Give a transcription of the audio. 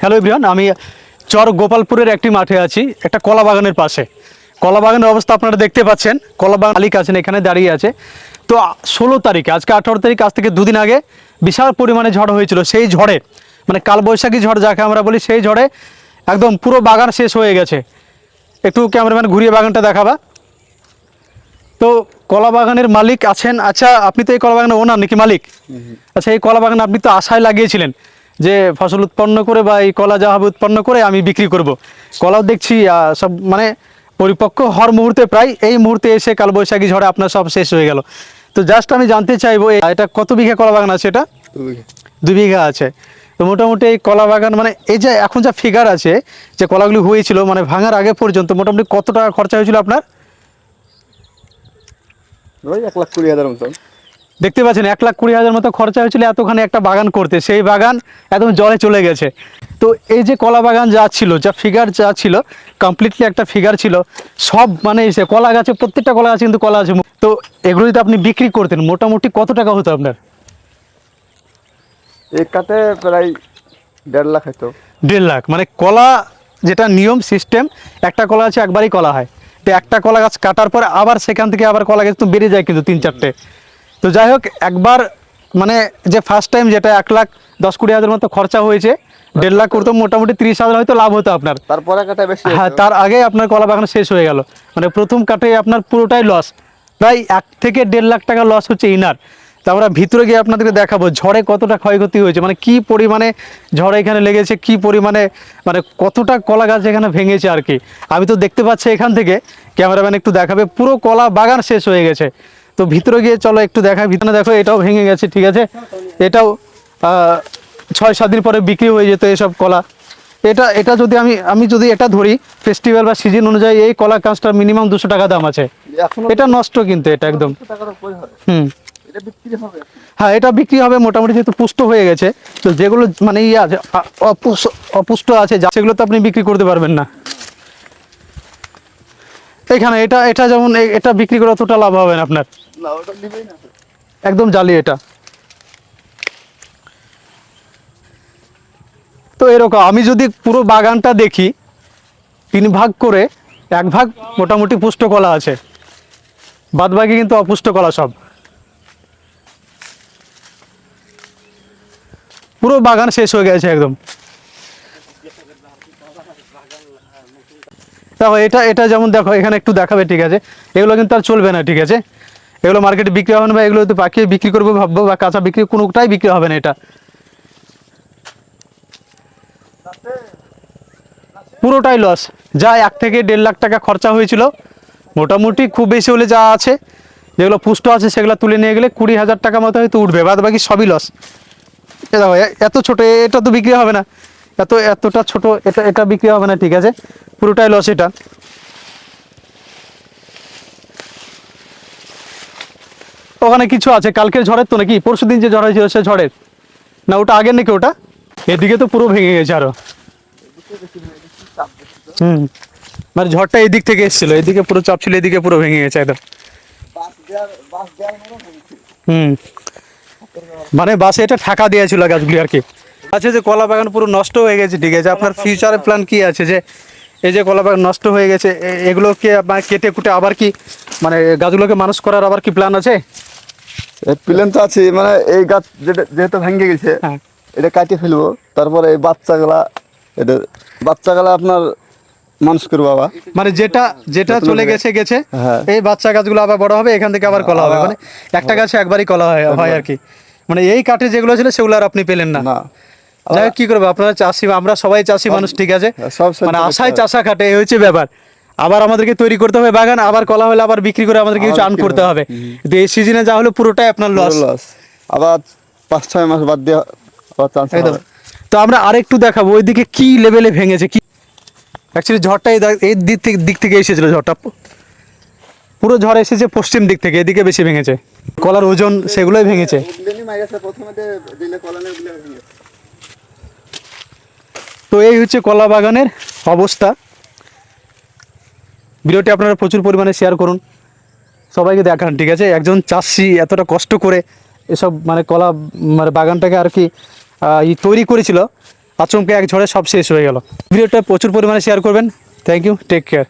Hello ইব্রিয়ান আমি চর গোপালপুরের একটি মাঠে আছি একটা কলা বাগানের পাশে। কলা বাগানের অবস্থা আপনারা দেখতে পাচ্ছেন কলা বাগান মালিক আছেন এখানে দাঁড়িয়ে আছে। তো ষোলো তারিখে আজকে আঠারো তারিখ আজ থেকে দুদিন আগে বিশাল পরিমাণে ঝড় হয়েছিল সেই ঝড়ে মানে কালবৈশাখী ঝড় যাকে আমরা বলি সেই ঝড়ে একদম পুরো বাগান শেষ হয়ে গেছে। একটু ক্যামেরাম্যান ঘুরিয়ে বাগানটা দেখাবা। তো কলা বাগানের মালিক আছেন আচ্ছা আপনি তো এই কলা বাগানের ওনার নাকি মালিক? আচ্ছা এই কলা বাগান আপনি তো আশায় লাগিয়েছিলেন। যে ফসল উৎপন্ন করে বা এই কলা যা হবে উৎপন্ন করে আমি বিক্রি করব। কলাও দেখছি সব মানে পরিপক্ক হর মুহূর্তে প্রায় এই মুহূর্তে এসে কালবৈশাখী ঝড়ে আপনার সব শেষ হয়ে গেল। তো জাস্ট আমি জানতে চাইব এটা কত বিঘা কলা বাগান আছে এটা? দু বিঘা। আছে। তো মোটামুটি এই কলা বাগান মানে এই যে এখন যা ফিগার আছে যে কলাগুলি হয়েছিল মানে ভাঙার আগে পর্যন্ত মোটামুটি কত টাকা খরচা হয়েছিল আপনার? এক লাখ কুড়ি হাজার মতন। দেখতে পাচ্ছেন এক লাখ কুড়ি হাজার মতো খরচা হয়েছিল এতখানি একটা বাগান করতে। সেই বাগান একদম জলে চলে গেছে। তো এই যে কলা বাগান যা ছিল যা ফিগার যা ছিল কমপ্লিটলি একটা ফিগার ছিল সব মানে এসে কলা গাছে প্রত্যেকটা কলা গাছে কিন্তু কলা আছে। তো এগুলো যদি আপনি বিক্রি করতেন মোটামুটি কত টাকা হতো আপনার? এক প্রায় দেড় লাখ হয়তো দেড় লাখ। মানে কলা যেটা নিয়ম সিস্টেম একটা কলা আছে একবারই কলা হয়। তো একটা কলা গাছ কাটার পর আবার সেখান থেকে আবার কলা গাছ তো বেড়ে যায় কিন্তু তিন চারটে। তো যাই হোক একবার মানে যে ফার্স্ট টাইম যেটা এক লাখ দশ কুড়ি হাজার মতো খরচা হয়েছে দেড় লাখ করতে মোটামুটি তিরিশ হাজার হয়তো লাভ হতো আপনার। তারপরে কাটা বেশি হ্যাঁ তার আগে আপনার কলা বাগান শেষ হয়ে গেল। মানে প্রথম কাটে আপনার পুরোটাই লস প্রায় এক থেকে দেড় লাখ টাকা লস হচ্ছে ইনার। তো আমরা ভিতরে গিয়ে আপনাদেরকে দেখাবো ঝড়ে কতটা ক্ষয়ক্ষতি হয়েছে মানে কি পরিমাণে ঝড়ে এখানে লেগেছে কি পরিমাণে মানে কতটা কলা গাছ এখানে ভেঙেছে আর কি। আমি তো দেখতে পাচ্ছি এখান থেকে ক্যামেরাম্যান একটু দেখাবে পুরো কলা বাগান শেষ হয়ে গেছে। তো ভিতরে গিয়ে চলো একটু দেখাই। ভিতরে দেখো এটাও ভেঙে গেছে ঠিক আছে? এটাও ছয় সাত দিন পরে বিক্রি হয়ে যেত এসব কলা। এটা এটা যদি আমি আমি যদি এটা ধরি ফেস্টিভ্যাল বা সিজন অনুযায়ী এই কলা গাছটার মিনিমাম দুশো টাকা দাম আছে। এটা নষ্ট কিন্তু এটা একদম। হুম। হ্যাঁ এটা বিক্রি হবে মোটামুটি যেহেতু পুষ্ট হয়ে গেছে তো যেগুলো মানে ইয়ে আছে অপুষ্ট আছে সেগুলো তো আপনি বিক্রি করতে পারবেন না। এখানে এটা এটা যেমন এটা বিক্রি করে অতটা লাভ হবে না আপনার। না ওটা নিবেই না একদম জালি এটা। তো এরকম আমি যদি পুরো বাগানটা দেখি তিন ভাগ করে এক ভাগ মোটামুটি পুষ্ট কলা আছে। বাদ বাকি কিন্তু অপুষ্ট কলা সব। পুরো বাগান শেষ হয়ে গেছে একদম। দেখো, এটা এটা যেমন দেখো, এখানে একটু দেখাবে, ঠিক আছে? এগুলো কিন্তু আর চলবে না, ঠিক আছে? এগুলো মার্কেটে বিক্রি হবে না বা এগুলো তো বিক্রি করব ভাববো বা কাঁচা বিক্রি, কোনোটাই বিক্রি হবে না এটা। পুরোটাই লস যা এক থেকে দেড় লাখ টাকা খরচা হয়েছিল, মোটামুটি খুব বেশি হলে যা আছে, যেগুলো পুষ্ট আছে সেগুলো তুলে নিয়ে গেলে কুড়ি হাজার টাকা মতো হয়তো উঠবে বাদ বাকি সবই লস এ দেখো এত ছোট এটা তো বিক্রি হবে না। এত, এতটা ছোট, এটা এটা বিক্রি হবে না, ঠিক আছে? পুরোটাই লস এটা। ওখানে কিছু আছে, কালকের ঝড়ের তো নাকি? পরশু দিন যে ঝড় হয়েছিল, সে ঝড়ের। না, ওটা আগের নাকি ওটা? এদিকে তো পুরো ভেঙে গেছে আরও। হুম। মানে ঝড়টা এদিক থেকে এসেছিল, এদিকে পুরো চাপ ছিল, এদিকে পুরো ভেঙে গেছে একদম। হুম। মানে বাসে এটা ঠাকা দিয়েছিল গাছগুলি আর কি। আছে যে কলা বাগান পুরো নষ্ট হয়ে গেছে ঠিক আছে? আপনার ফিউচারের প্ল্যান কি আছে যে এই যে কলা বাগান নষ্ট হয়ে গেছে এগুলোকে কেটে কুটে আবার কি মানে গাছগুলোকে মানুষ করার আবার কি প্ল্যান আছে? প্ল্যান তো আছে মানে এই গাছ যেটা যেহেতু ভেঙে গেছে হ্যাঁ। এটা কাটিয়ে ফেলব তারপরে এই বাচ্চাগুলা এটা বাচ্চাগুলা আপনার মানুষ করব বাবা মানে যেটা যেটা চলে গেছে গেছে হ্যাঁ। এই বাচ্চা গাছগুলো আবার বড় হবে এখান থেকে আবার কলা হবে। মানে একটা গাছে একবারই কলা হয় হয় আর কি। মানে এই কাঠে যেগুলো ছিল সেগুলো আর আপনি পেলেন না। না। যাই হোক, কি করব আপনারা চাষি আমরা সবাই চাষি মানুষ ঠিক আছে? সব মানে আশায়। চাষা খাটে এই হচ্ছে ব্যাপার। আবার আমাদেরকে তৈরি করতে হবে বাগান আবার কলা হলে আবার বিক্রি করে আমাদেরকে কিছু আর্ন করতে হবে। কিন্তু এই সিজনে যা হলো পুরোটাই আপনার লস লস আবার পাঁচ ছয় মাস বাদ দিয়ে আবার চান্স তো আমরা আরেকটু দেখাবো ওইদিকে কি লেভেলে ভেঙেছে কি অ্যাকচুয়ালি ঝড়টা এই দিক থেকে দিক থেকে এসেছিল ঝড়টা। পুরো ঝড় এসেছে পশ্চিম দিক থেকে এদিকে বেশি ভেঙেছে। কলার ওজন সেগুলোই ভেঙেছে। তো এই হচ্ছে কলা বাগানের অবস্থা। ভিডিওটি আপনারা প্রচুর পরিমাণে শেয়ার করুন। সবাইকে দেখান, ঠিক আছে? একজন চাষি এতটা কষ্ট করে এসব মানে কলা মানে বাগানটাকে আর কি তৈরি করেছিল, আচমকে এক ঝড়ে সব শেষ হয়ে গেল। ভিডিওটা প্রচুর পরিমাণে শেয়ার করবেন। Thank you take care